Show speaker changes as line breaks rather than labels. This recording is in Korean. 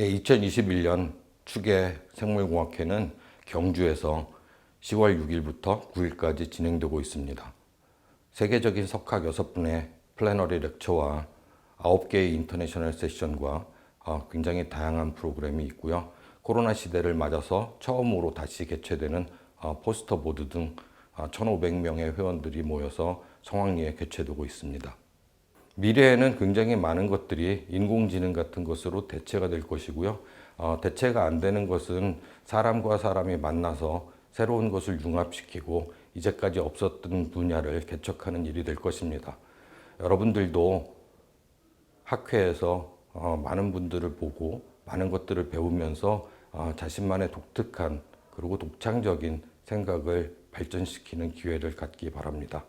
예, 2021년 축의 생물공학회는 경주에서 10월 6일부터 9일까지 진행되고 있습니다. 세계적인 석학 6분의 플래너리 렉처와 9개의 인터내셔널 세션과 어, 굉장히 다양한 프로그램이 있고요. 코로나 시대를 맞아서 처음으로 다시 개최되는 어, 포스터 보드 등 1,500명의 회원들이 모여서 성황리에 개최되고 있습니다. 미래에는 굉장히 많은 것들이 인공지능 같은 것으로 대체가 될 것이고요. 어, 대체가 안 되는 것은 사람과 사람이 만나서 새로운 것을 융합시키고 이제까지 없었던 분야를 개척하는 일이 될 것입니다. 여러분들도 학회에서 어, 많은 분들을 보고 많은 것들을 배우면서 어, 자신만의 독특한 그리고 독창적인 생각을 발전시키는 기회를 갖기 바랍니다.